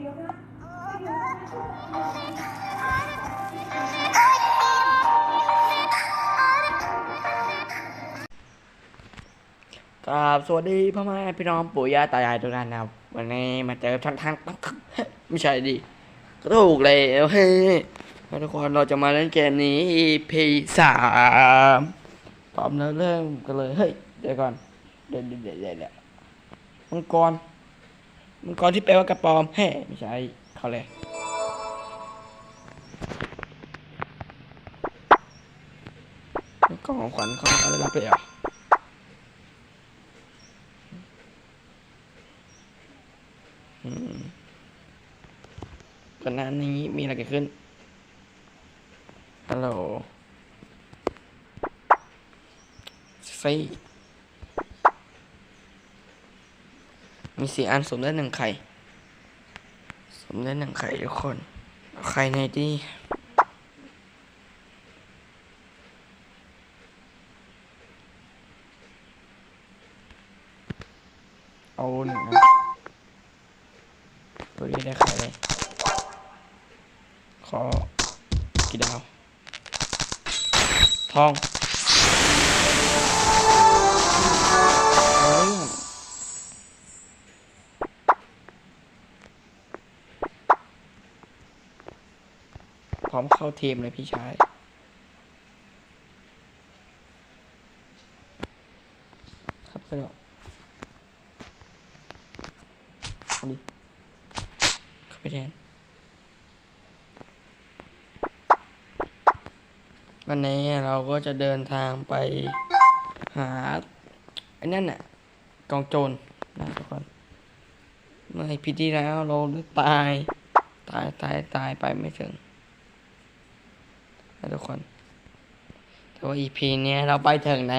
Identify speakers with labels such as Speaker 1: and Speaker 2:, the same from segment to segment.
Speaker 1: ครับสวัสดีพ่อแม่พี่น้องปู่ย่าตายายทุกท่านนะครับ วันนี้มาเจอทางทางไม่ใช่ดิก็ถูกเลยเฮ้ยทุกคนเราจะมาเล่นเกมนี้ EP สามพร้อมแล้วเริ่มกันเลย เฮ้ย เดี๋ยวก่อน เดี๋ยวเดี๋ยวเดี๋ยวเดี๋ยวมังกร มังกรที่แปลว่ากระปอมเฮ้ยไม่ใช่เขาเลยกล่องของขวัญเขาอะไรรับเลยเหรอะก่อนหน้านี้มีอะไรเกิดขึ้น ฮัลโหลซี มีสี่อันสมได้หนึ่งไข่ สมได้หนึ่งไข่ทุกคน ไข่ในที่ ทีมเลยพี่ชายครับเดี๋ยวเอาดิเข้าไปแทนวันนี้เราก็จะเดินทางไปหาไอ้นั่นน่ะกองโจรนะทุกคนเมื่อพีที่แล้วเราตาย ตายตายตายไปไม่ถึง นะทุกคน แต่ว่าอีพีนี้ยเราไปถึงไหน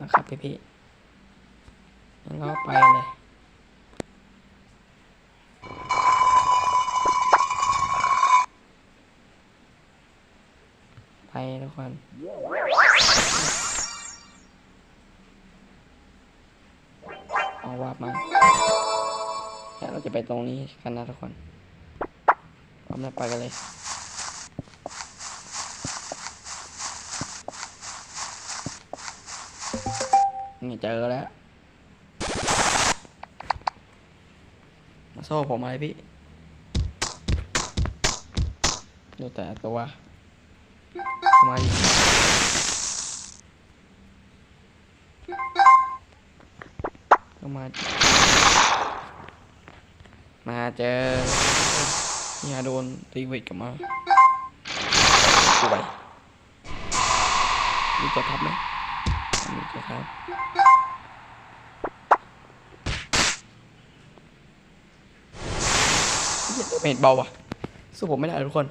Speaker 1: นะครับพี่พี่งั้นเราไปเลยไปทุกคนเอาวาบมาแล้วเราจะไปตรงนี้กันนะทุกคนพร้อมแล้วไปกันเลย นี่เจอแล้วมาโซ่ผมอะไรพี่ดูแต่ตัวมาดิก็มา มาเจอเนี่ยโดนตีวทกลับมาป่วยมีจะทับไหม มีจะทับเหี้ยเม็ดเบาว่ะ สู้ผมไม่ได้ทุกคน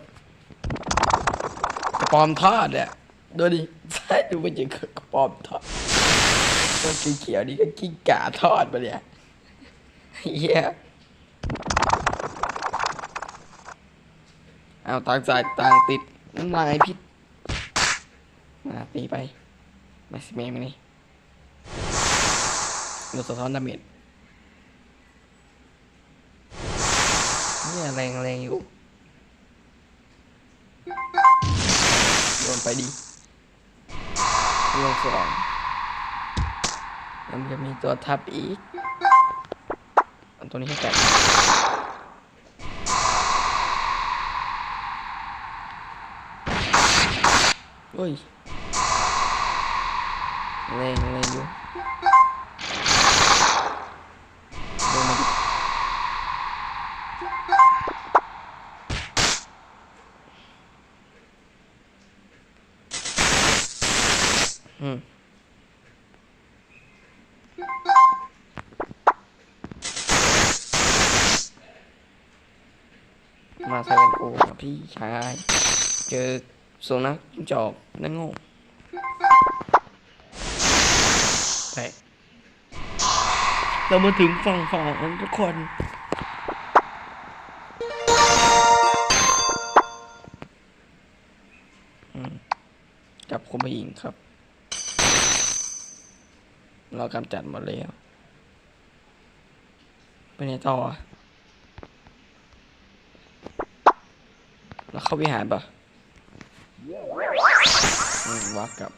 Speaker 1: กระปอมทอดเนี่ยดูดิใช่ดูมันจะกระปอมทอดตัวสีเขียวนี่ก็กิ้งก่าทอดมาเนี่ยเฮียเอาต่างสายต่างติดน้ำลายพิษมาตีไป มาสิเมมนี่ดูสะท้อนดาเมจเนี่ยแรงแรงอยู่โดนไปดีลงสองแล้วมันจะมีตัวทับอีกเอาตัวนี้ให้แตกโอ้ย แรงแรงอยู่โดนมาดิอืมมาใส่กันกูกับพี่ชาย เจอสุนัขจิ้งจอกนั่งโง่ แตกเรามาถึงฝั่งฝั่งทุกคนจับคนมายิงครับ เรากำจัดหมดแล้วไปไหนต่อเราเข้าวิหารปะวักกับ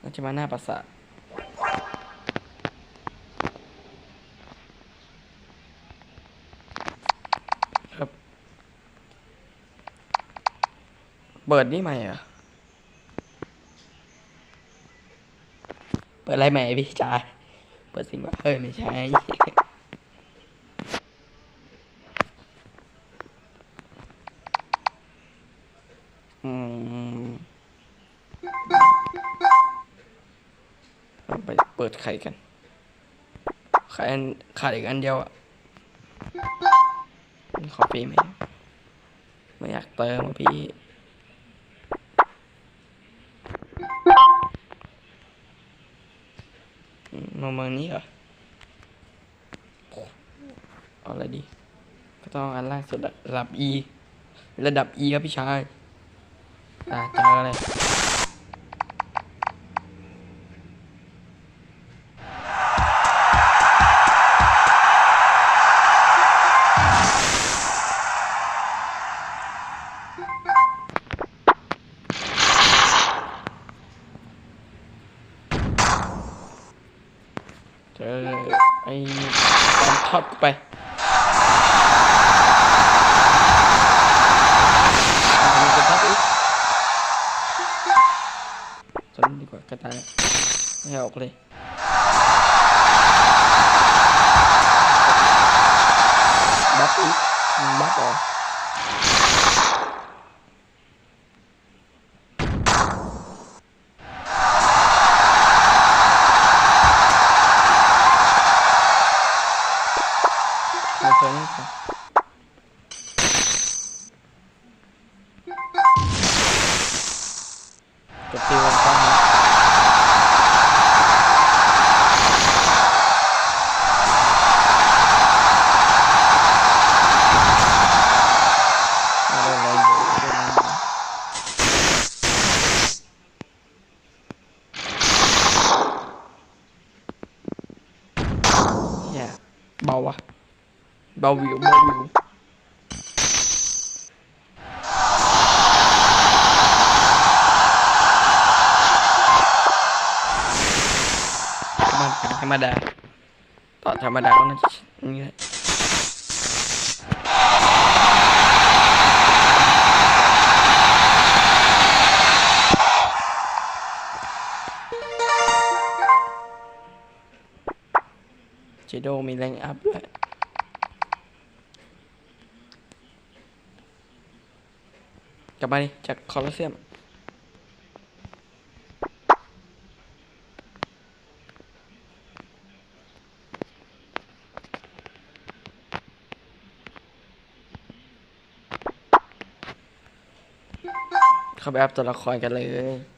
Speaker 1: เราจะมาหน้าปราสาท เปิดนี่ใหม่เหรอ เปิดอะไรใหม่พี่จ๋าเปิดสิ่งว่าเฮ้ยไม่ใช่ อืมไปเปิดไข่กัน ไข่อันขาดอีกอันเดียวอะขอฟรีไหมไม่อยากเติมอ่ ประมาเมืองนี้เหรอเอาอะไรดี ก็ต้องอันล่างสุดระดับ E ระดับ E ครับพี่ชาย อ่าจะอะไร เบาวิวเบาวิวมันธรรมดาต่อธรรมดาก็น่าจะนี่แหละ ลับมาดิจากคอลอสเซียมเข้าไปอัพตัวละครกันเลย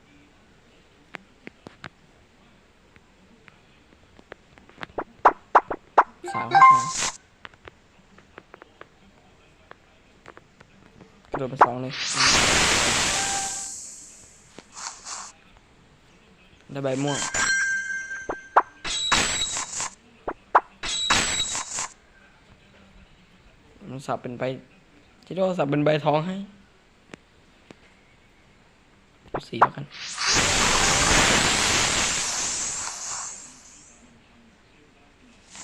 Speaker 1: ได้ใบม่วงมันสับเป็นใบที่โดสับเป็นใบทองให้สีแล้วกัน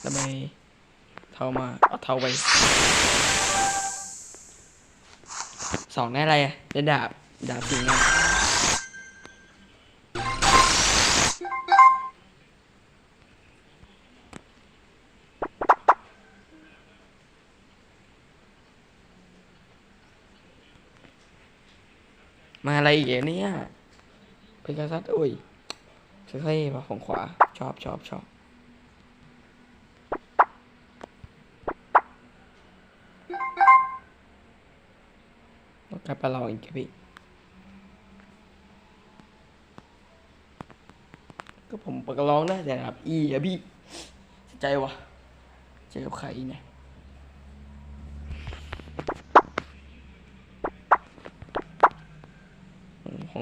Speaker 1: แล้วใบเทามาเอาเทาไปสองได้อะไรอะได้ดาบ ดาบสีเงิน อะไรอีกเนี่ยเป็นกษัตริย์อุ้ยเท่ๆป่ะของขวา ชอบชอบชอบต้องกลับไปลองอีกพี่ก็ผมปากร้องได้แต่แบบอีอะพี่สียใจวะเจอกับใครเนี่ย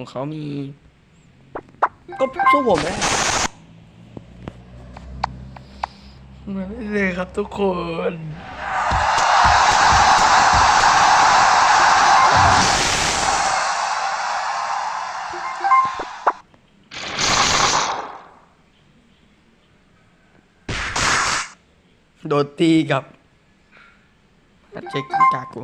Speaker 1: ของเขามี ก็สู้ผมได้ไม่เลยครับทุกคนโดตีกับเช็คกากู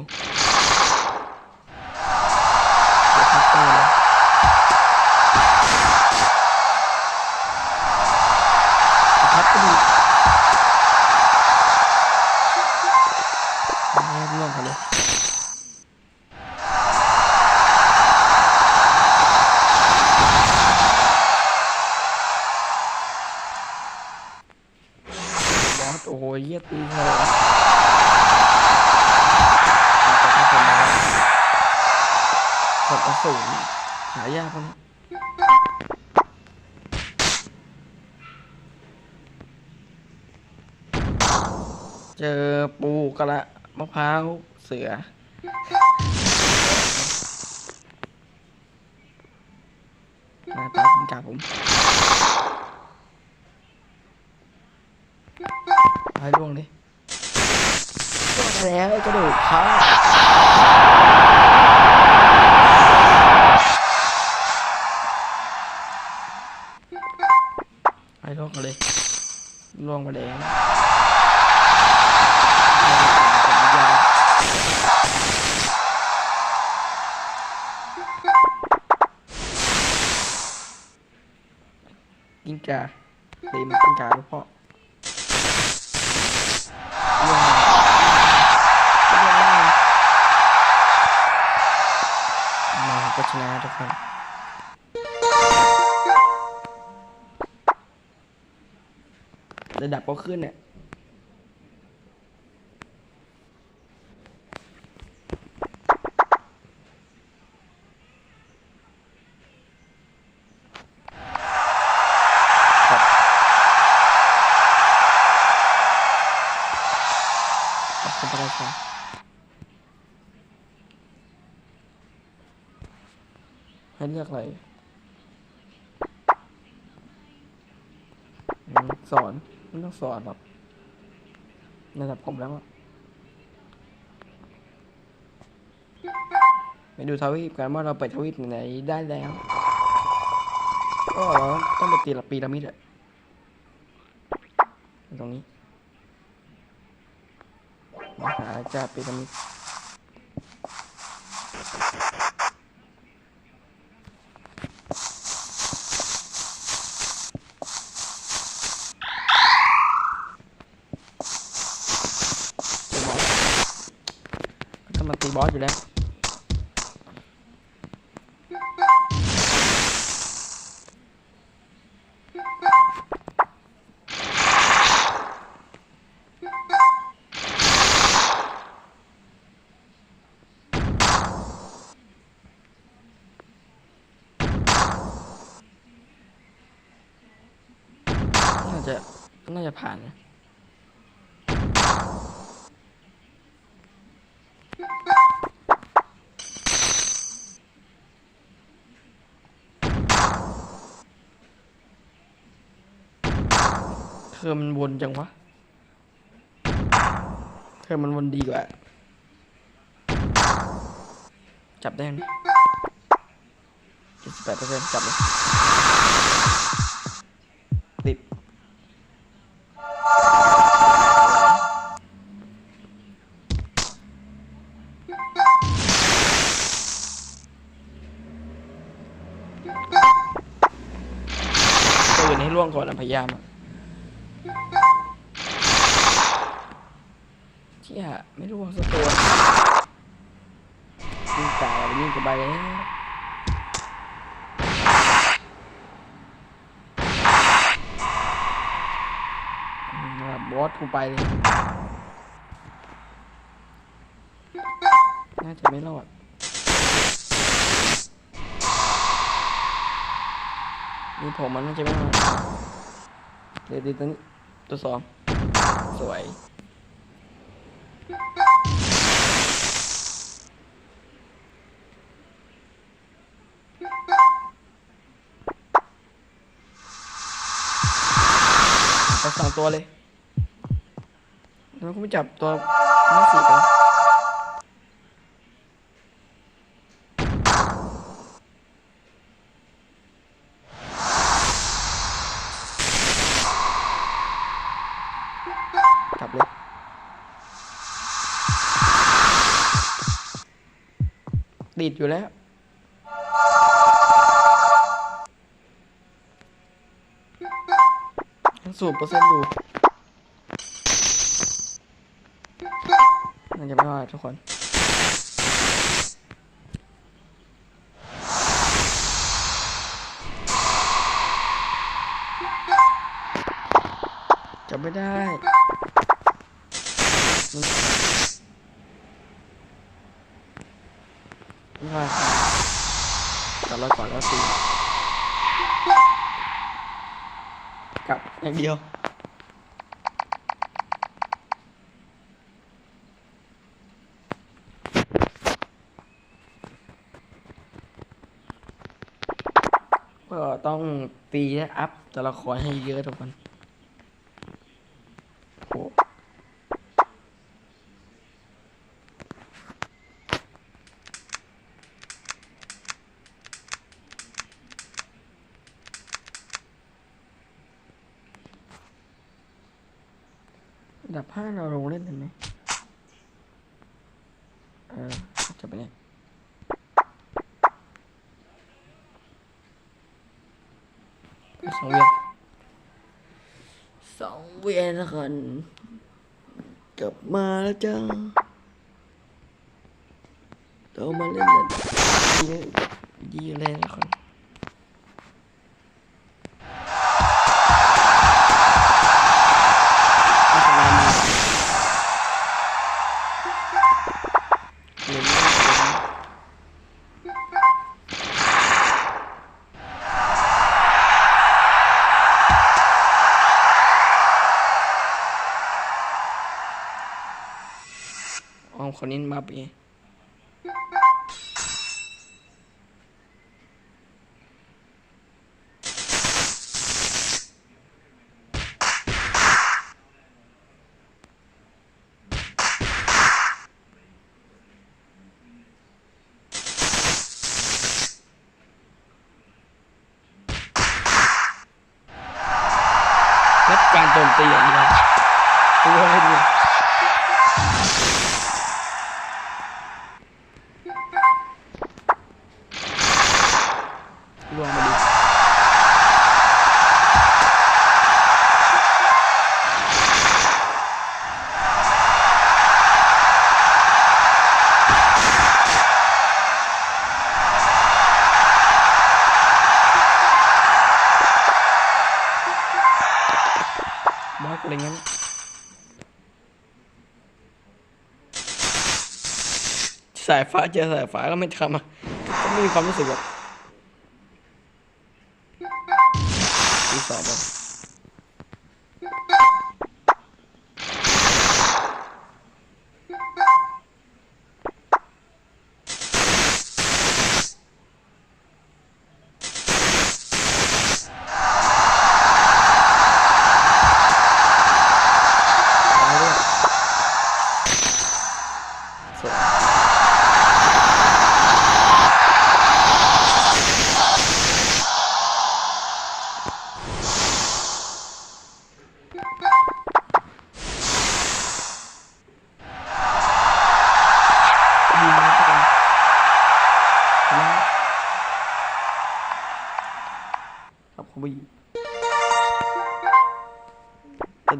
Speaker 1: เสือหน้าตากินกาผมให้ล่วงดิล่วงไปแล้วกระดูกเขาให้ล่วงกันเลยล่วงไปแล้ว กินกาเตีมันกินกาลูกพ่อล่วงมาล่วงมามาก็ชนะทุกคนระดับก็ขึ้นเนี่ย ครับขอบคุณพระราชาให้ เลือกอะไรสอนไม่ต้องสอนหรอกระดับผมแล้วไปดูทวีปกันว่าเราไปทวีปไหนได้แล้วก็ต้องไปตีละปีละมิดอะตรงนี้ มาหาจ่าปีละมิดเจอบอส ก็ต้อ เธอมันวนจังวะ เธอมันวนดีกว่า จับได้ไหมเจ็ดสิบแปดเปอร์เซ็นต์จับเลย ติด ตื่นให้ล่วงก่อนนะพยายามอะ ชี่ยไม่ร่วงสักตัวยิงจ่ายยิงกับไปแล้วอืมระดับบอสกูไปเลยน่าจะไม่รอดนี่ผมมันน่าจะไม่รอดเดี๋ยวดีตัวนี้ตัวสองสวย ตัวเลยแล้วก็ไม่จับตัวนักสี่ไปจับเลย ติดอยู่แล้ว ยังสูบเปอร์เซ็นต์อยู่น่าจะไม่ว่าทุกคนจะไม่ได้ไม่ว่าจับเราก่อนแล้วสิกลับ อย่างเดียว ก็ต้องตีและอัพตัวละครให้เยอะทุกคน ดับห้าเราลงเล่นกันไหมเออจะไปเนี่ยสองเวียนสองเวียนแล้วกันกลับมาแล้วจ้าเรามาเล่นกันยิงยิงเลยนะคน อมคนนี้มาปี อะไรเงี้ยสายฟ้าเจอสายฟ้าก็ไม่ทำอะก็ไม่มีความรู้สึกแบบที่สอบอะ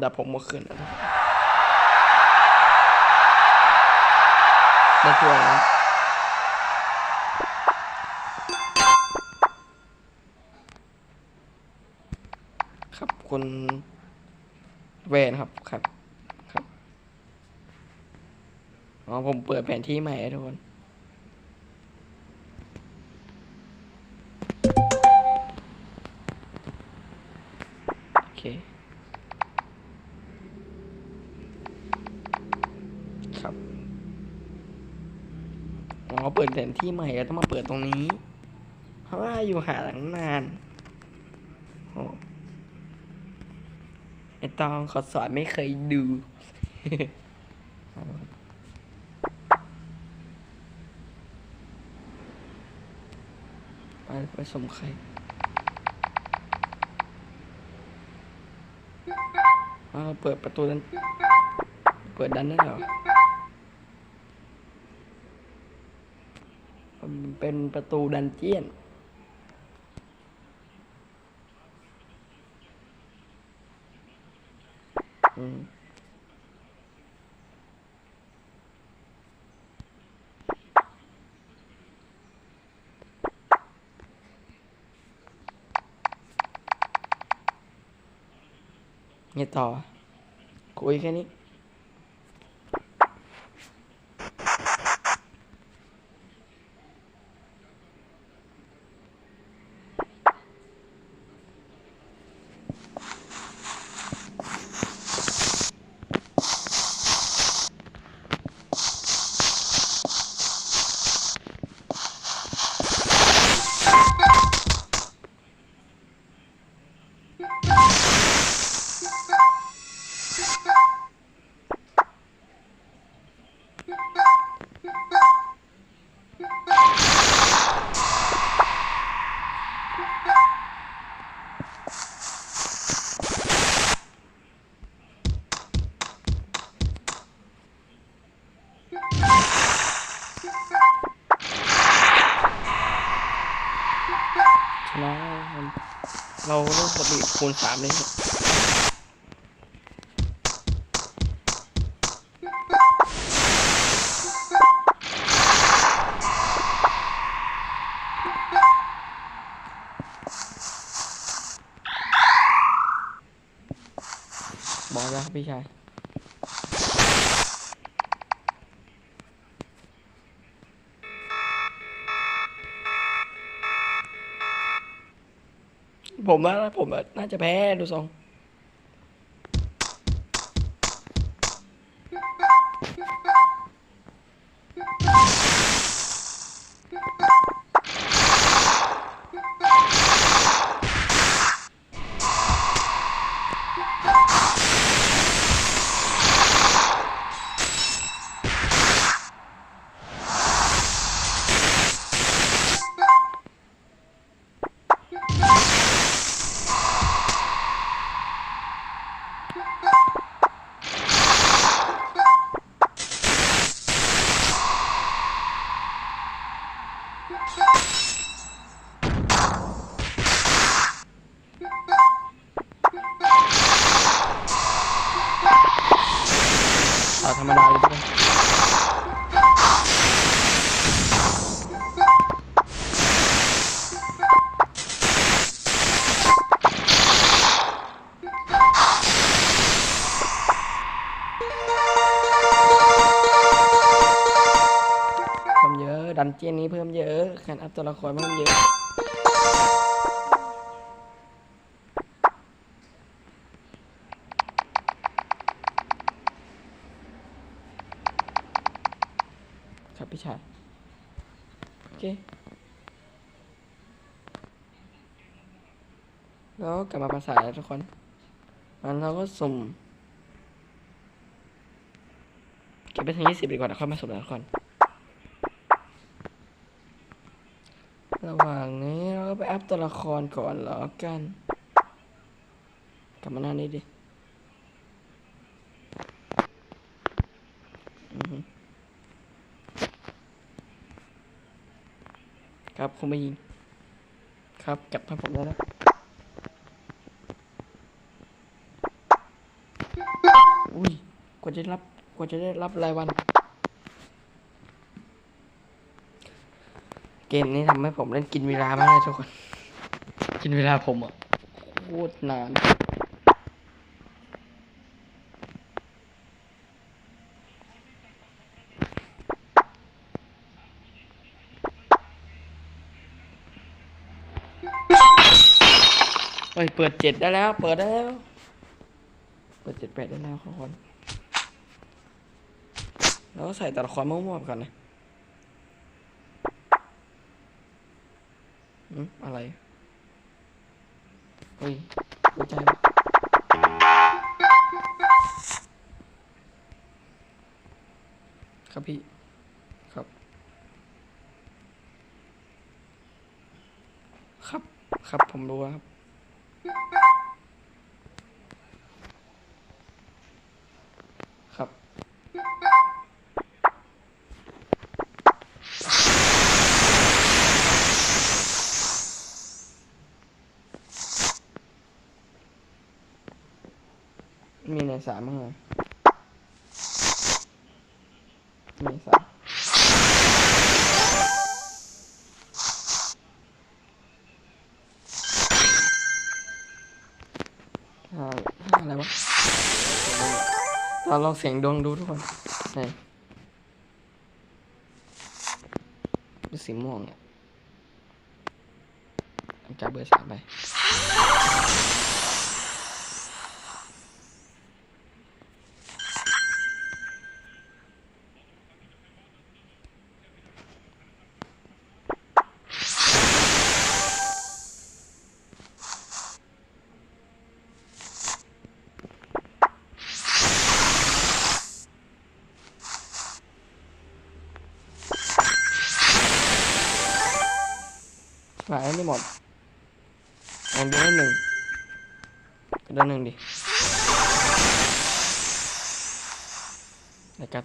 Speaker 1: ดับผมเมื่อคืนนะครับได้ถ้วยแล้วครับคุณเวนครับครับครับอ๋อผมเปิดแผนที่ใหม่ทุกคน โอเค ครับ อ๋อ เปิดแผน ที่ใหม่แล้วต้องมาเปิดตรงนี้ เพราะว่าอยู่หาหลังนานโอ้ไอตองขอสอนไม่เคยดูไปไปสมใครอ้าเปิดประตูนั้น เปิดดันได้เหรอแป๊บนึง เป็นประตูดันเจียน อืมไงต่อ คุยแค่นี้ เราเล่นสปีดคูณสามเลย ผมว่าผมน่าจะแพ้ดูทรง ดันเจียนนี้เพิ่มเยอะการอัพตัวละครเพิ่มเยอะ ครับพี่ชายโอเค แล้วกลับมาภาษาแล้วทุกคน มันเราก็สุ่มเก็บไปถึงยี่สิบดีกว่าแล้วค่อยมาสุ่มแล้วทุกคน ระหว่างนี้เราก็ไปอัพตัวละครก่อนแล้วกัน กลับมาหน้านี้ดิครับคงไม่ยิง ครับกลับมาผมแล้วนะอุ้ยกว่าจะรับกว่าจะได้รับรายวัน เกมนี้ทำให้ผมเล่นกินเวลามากเลยทุกคน กินเวลาผมอะโคตรนานเฮ้ยเปิดเจ็ดได้แล้ว เปิดได้แล้ว เปิดเจ็ดแปดได้แล้วทุกคน แล้วก็ใส่แต่ละครมั่วๆไปก่อนนะ อะไรเฮ้ยหัวใจครับพี่ ครับ ครับ ครับผมรู้ครับ ษาบ้งเลยเมษาห้าห้าอะไรวะเราลองเสียงดวงดูทุกคนนี่ดูสีม่วงอะเอาจากเบอร์สามไป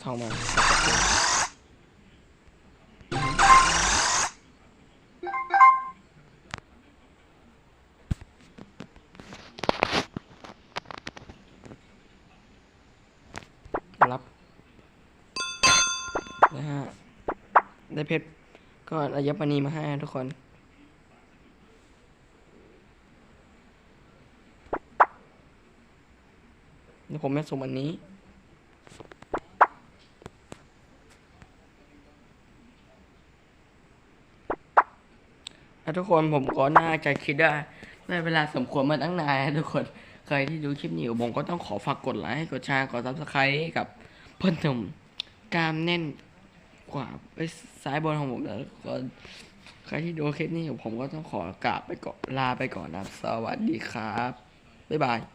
Speaker 1: ในกามารับนะฮะได้เพชรก็ระยะปณีมาให้ทุกคนเดี๋ยวผมจะสุ่มอันนี้ ทุกคนผมก็น่าจะคิดได้ได้เวลาสมควรมาตั้งนานทุกคนใครที่ดูคลิปนี้อยู่ผมก็ต้องขอฝากกดไลค์กดแชร์กดซับสไครต์กับเพื่อนผมกามแน่นกว่าไปซ้ายบนของผมแล้วก็ใครที่ดูคลิปนี้อยู่ผมก็ต้องขอกราบไปก่อนลาไปก่อนนะสวัสดีครับบ๊ายบาย